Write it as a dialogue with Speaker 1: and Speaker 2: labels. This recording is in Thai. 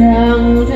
Speaker 1: ยังจะ